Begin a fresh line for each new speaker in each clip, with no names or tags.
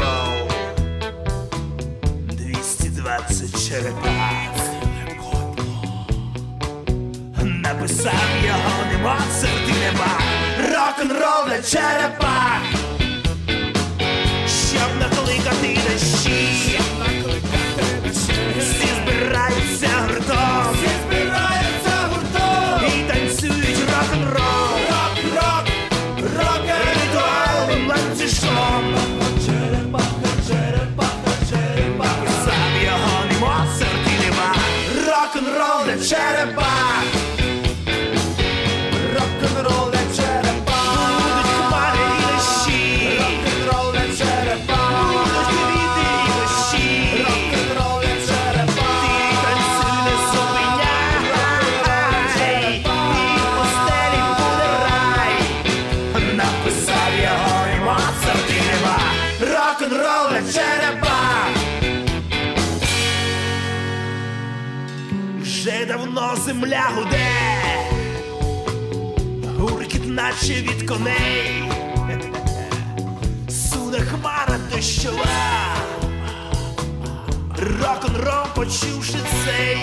Рау. 220 черепа Написав його не Моцарт і не Рок-н-рол на черепах земля гуде. Гуркіт наче від коней. Суне хмара дощова. Рок-н-рол почувши цей.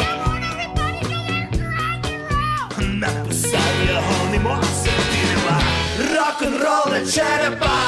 Написав його не Моцарт і Рок-н-рол для черепа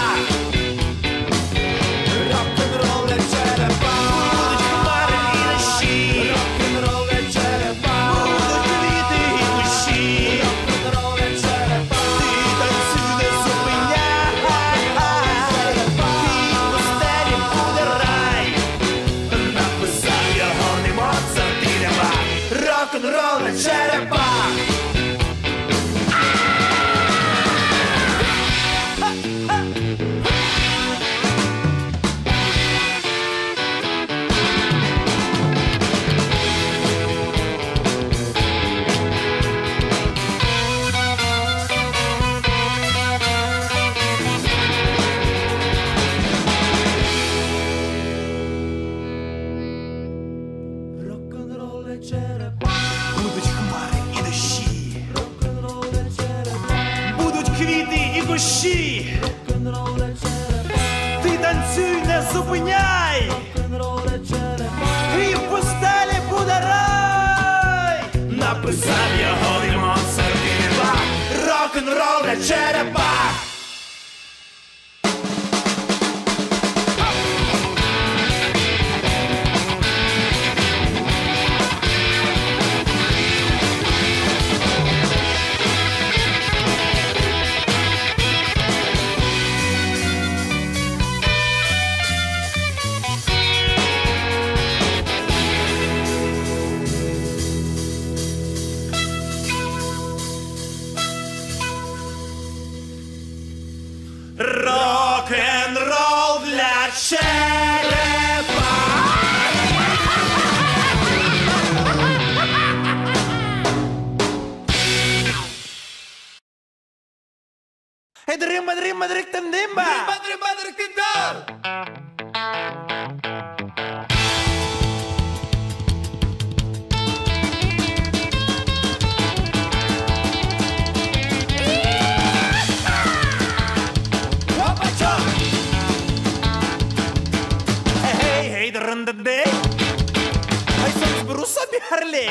собі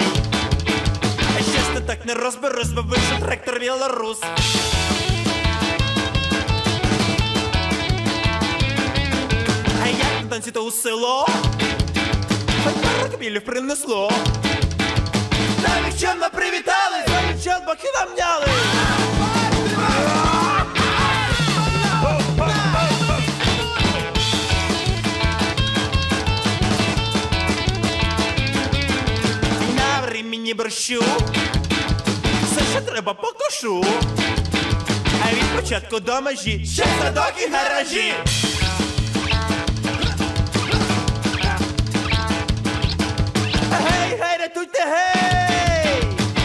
А А ж ти так не розберусь, бо вийшов трактор білорус. А як на танці то у село? Хай пару принесло. Та чем привітали, за чем боки нам няли. Борщу, все, що треба, покошу. А від початку до межі ще садок і гаражі. Гей, гей, рятуйте, гей!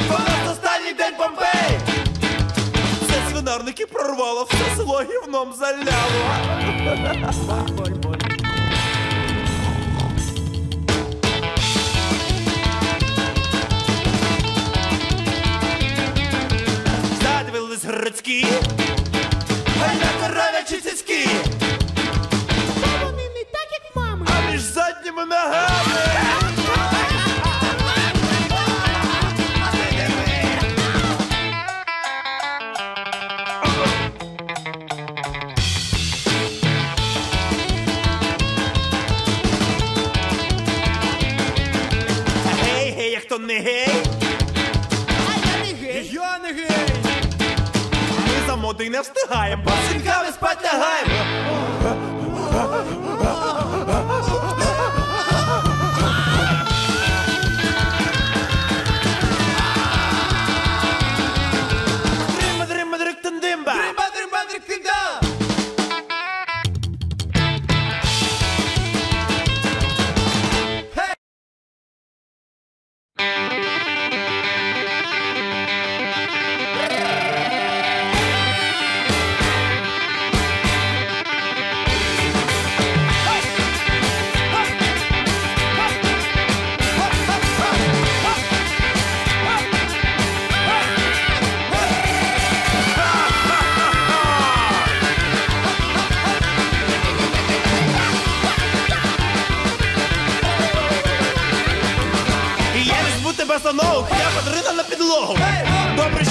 Нас останній день Помпей! Все свинарники прорвало, все село гівном заляло.
то не
гей.
А я не гей.
Я не гей. Ми за моди не встигаємо, бо з жінками спать лягаємо.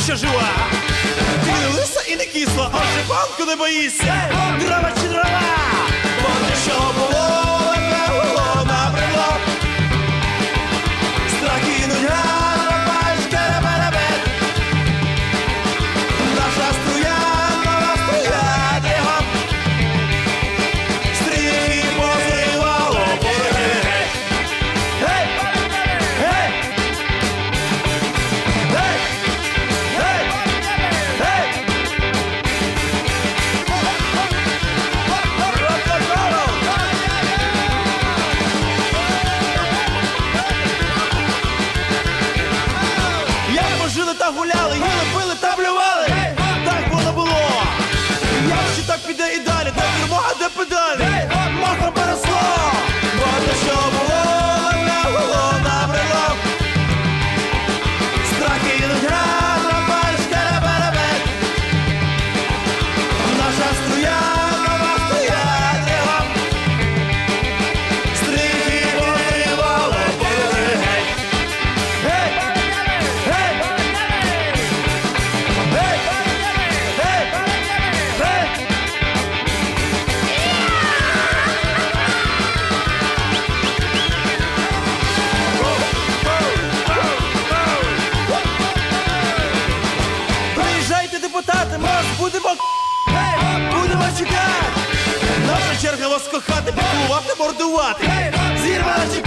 ще жива. Ти не лиса і не кисла, отже банку не боїся. Дрова чи дрова, бо що чого депутати, ми вас будемо будемо чекати. Наша черга вас кохати, пакувати, мордувати. Зірвана чекати.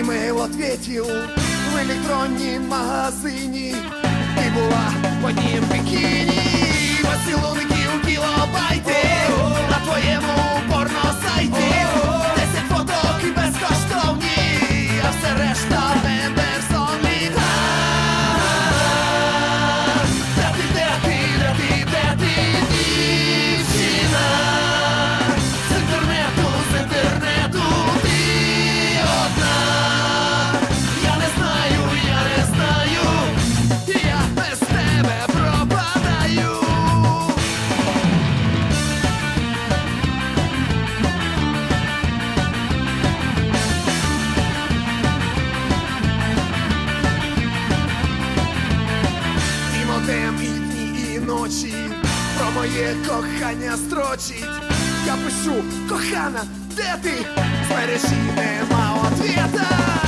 имейл ответил В электронном магазине. Ты была в одним бикини. Поцелунки у килобайты На твоем порно-сайте очі, про моє кохання строчить. Я пишу, кохана, де ти? Збережі нема ответа.